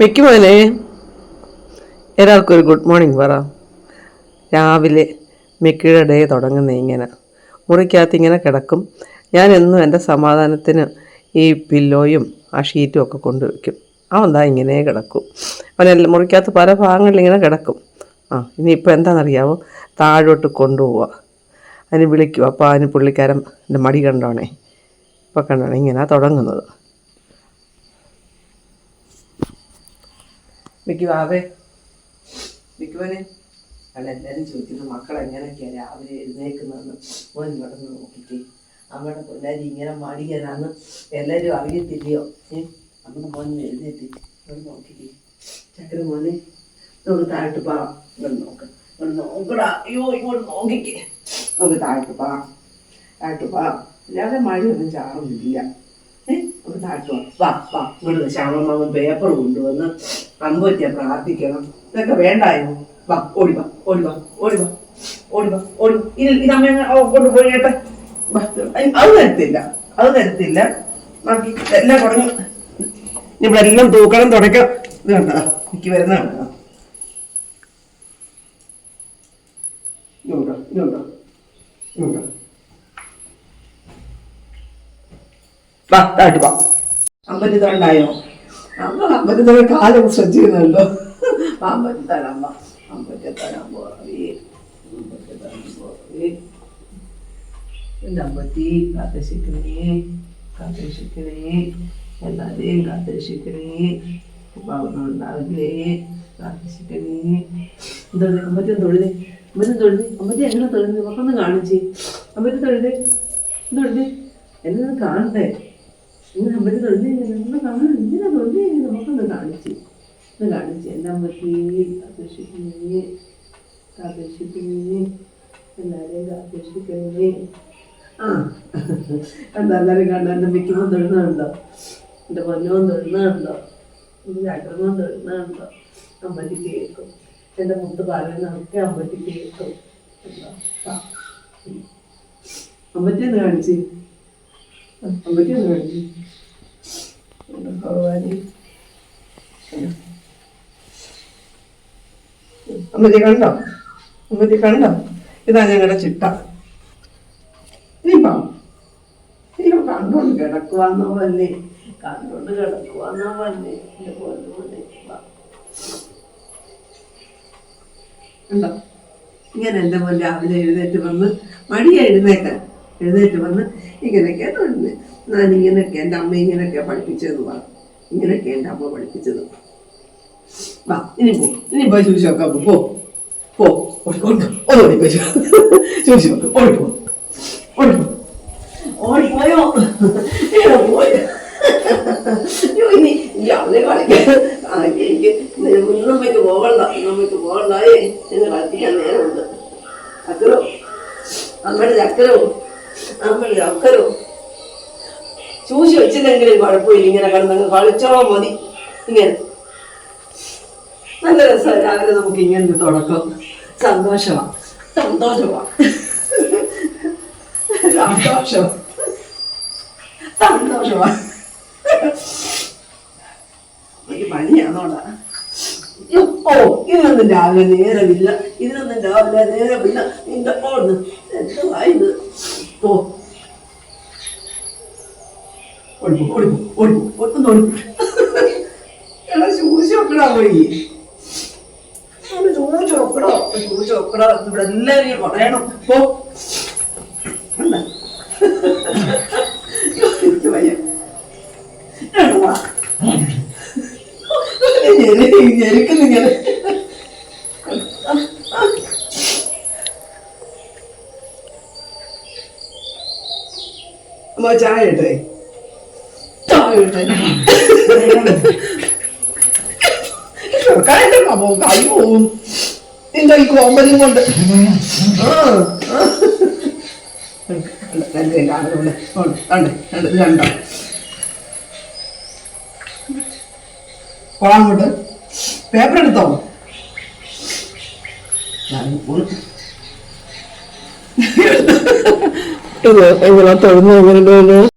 മിക്കുമോനെ എല്ലാവർക്കും ഒരു good morning പറ. രാവിലെ മിക്കയുടെ ഡേ തുടങ്ങുന്ന ഇങ്ങനെ. മുറിക്കകത്ത് ഇങ്ങനെ കിടക്കും. ഞാൻ എന്നും എന്റെ സമാധാനത്തിന് ഈ പില്ലോയും ആ ഷീറ്റും ഒക്കെ കൊണ്ടുവയ്ക്കും അവൻ ദാ ഇങ്ങനെ കിടക്കും. അവനെല്ലാം മുറിക്കകത്ത് പല ഭാഗങ്ങളിൽ ഇങ്ങനെ കിടക്കും. ആ ഇനിയിപ്പോൾ എന്താണെന്നറിയാവോ? താഴോട്ട് കൊണ്ടുപോവുക അതിന് വിളിക്കും അപ്പോൾ അതിന് പുള്ളിക്കാരൻ എന്റെ മടി കണ്ടോണേ. ഇപ്പോൾ കണ്ടോണേ ഇങ്ങനെ തുടങ്ങുന്നത്. മിക്കു ആവേ മിക്കുവനെ അല്ല എല്ലാവരും ചോദിക്കുന്നു മക്കൾ എങ്ങനെയൊക്കെയാണ് രാവിലെ എഴുന്നേക്കുന്നതെന്ന് ഓൻ ഇങ്ങോട്ട് നോക്കിക്കേ. അമ്മയുടെ പിള്ളേർ ഇങ്ങനെ മടിയനാന്ന് എല്ലാവരും അറിയത്തില്ലയോ? ഏ? നമ്മുടെ മോൻ എഴുന്നേറ്റ് ഇങ്ങോട്ട് നോക്കിക്കേ. ചക്കര മോനെ നമുക്ക് താഴോട്ട് പാ. ഇവിടെ നോക്ക്. ഇവിടെ നോക്കടാ. അയ്യോ ഇങ്ങോട്ട് നോക്കിക്കേ. നമുക്ക് താഴോട്ട് പാ. താഴോട്ട് പാ. ഒന്നും മഴയൊന്നും ചാറുന്നില്ല. ഏ? നമുക്ക് താഴോട്ട് വാ. വാ വാ. ഇങ്ങോട്ട് ശ്യാമമാമൻ പേപ്പർ കൊണ്ടുവന്ന് അമ്പത്തിയ പ്രാർത്ഥിക്കണം. ഇതൊക്കെ വേണ്ടായോ? വാ ഓടി വാ ഓടി വാ ഓടി വാ ഇത് അമ്മ കൊണ്ടുപോയി കേട്ടെ. വാ, അത് തരത്തില്ല അത് തരത്തില്ല. ബാക്കി എല്ലാം തുടങ്ങി. ഇവിടെ തൂക്കണം തുടയ്ക്കണം. ഇത് കണ്ടതാ എനിക്ക് വരുന്ന വാ വാ. അമ്പത്തി തൊണ്ടായോ തൊണ്ട കാലം ശ്രദ്ധിക്കുന്നുണ്ടോ തരാൻ പോയി എന്റെ അമ്പത്തി കാത്തരക്ഷിക്കണേ കാത്തരക്ഷിക്കണേ എല്ലാവരെയും കാത്തരക്ഷിക്കണേ പാവം ഉണ്ടാവില്ലേ കാത്തരക്ഷിക്കണേ. എന്താ അമ്പത്തി തൊഴുതേ. അമ്പത്തി തൊഴുതേ. അമ്പത്തി എങ്ങനെ തൊഴുന്നത് നമുക്കൊന്ന് കാണിച്ചേ. അമ്പത്തി തൊഴുതേ. തൊഴുതേ എന്നെ ഒന്ന് കാണണ്ടേ ഇങ്ങനെ അമ്പത്തി തൊഴുതേ ഒന്ന് കാണണം ഇങ്ങനെ തൊഴുതേ നമുക്കൊന്ന് കാണിച്ച്. ഒന്ന് കാണിച്ച്. എല്ലാം അമ്പത്തി കാത്തരക്ഷിക്കണേ കാത്തരക്ഷിക്കണേ എല്ലാവരെയും കാത്തരക്ഷിക്കണേ ആ എല്ലാവരും കണ്ട? എന്റെ മിക്കുമ്പോൾ തൊഴുന്നുണ്ടോ എന്റെ പൊന്നവും തൊഴുന്നുണ്ടോ എന്റെ ചക്രമവും തൊഴുന്നുണ്ടോ അമ്പത്തി കേൾക്കും. എന്റെ മുത്ത് പറയുന്നതൊക്കെ അമ്പത്തി കേൾക്കും. ഒന്ന് കാണിച്ച് അമ്പത്തി ഒന്ന് കാണിച്ച് എന്റെ ഭഗവാനെ അമ്മതി കണ്ടോ അമ്മതി കണ്ടോ ഇതാ ഞങ്ങളുടെ ചിട്ട. ഇനിയിപ്പം ഇനിയിപ്പം കണ്ടോണ്ട് കിടക്കുവാന്നോ വല്ലേ കണ്ടോണ്ട് കിടക്കുവാന്നോ പൊന്നോനെ ഉണ്ടോ ഇങ്ങനെ എന്റെ മോൻ രാവിലെ എഴുന്നേറ്റ് വന്ന് മടിയാ എഴുന്നേക്കാൻ. എഴുന്നേറ്റ് വന്ന് ഇങ്ങനെയൊക്കെ ഞാൻ ഇങ്ങനെയൊക്കെ എന്റെ അമ്മ ഇങ്ങനെയൊക്കെ പഠിപ്പിച്ചതെന്ന് പറഞ്ഞു. ഇങ്ങനെയൊക്കെ എന്റെ അമ്മ പഠിപ്പിച്ചത്. വാ ഇനി പോ. ഇനി പോയി ചോദിച്ചു നോക്കാം പോ. പോ. ഓടി പോയി ചോദിച്ചു നോക്കാം ഓടി പോ. ഓടി പോ. ഓടിപ്പോയോ പോകണ്ട നമ്മൾക്ക് പോകണ്ടായേ എന്ന് കളിക്കാൻ നേരമുണ്ട്. ചക്കരോ അമ്മയുടെ ചക്കരോ? അമ്മയുടെ ഒക്കെ ചൂശി വെച്ചില്ലെങ്കിലും കുഴപ്പമില്ല ഇങ്ങനെ കിടന്നങ്ങ് കളിച്ചോ മതി ഇങ്ങനെ. നല്ല രസമാണ് രാവിലെ നമുക്ക് ഇങ്ങനെ തുടക്കം. സന്തോഷമാണ് സന്തോഷമാണ് സന്തോഷം. സന്തോഷമാണ് പണിയാണോടാ ഓ ഇതിനൊന്നും രാവിലെ നേരമില്ല. ഇതിനൊന്നും രാവിലെ നേരമില്ല. നിന്റെ ഓടുന്നു എന്തുവായത് ഓ ഓടിപ്പോ ഓടിപ്പോ ഒന്ന് ഓടിപ്പോ എടാ ശൂശി വെക്കടാ പോയി. ചൂച്ച് വെക്കടോ ചൂച്ച് വെക്കടോ. ഇവിടെ എല്ലാവരും പറയണം പോ. എന്താ എനിക്ക് വയ്യ. എടാ വാ. ഞെരി- ഞെരുക്കുന്നിങ്ങനെ അമ്മ ചായ ഇട്ടേ. ചെറുക്കാനായിട്ട് പോവും കൈ പോവും നിന്റെ ഈ കോമ്പലും കൊണ്ട്. രണ്ട് ഇത് കണ്ടോ പേപ്പർ എടുത്തോ. ഇത് എങ്ങനെ തൊഴുന്നു എങ്ങനെ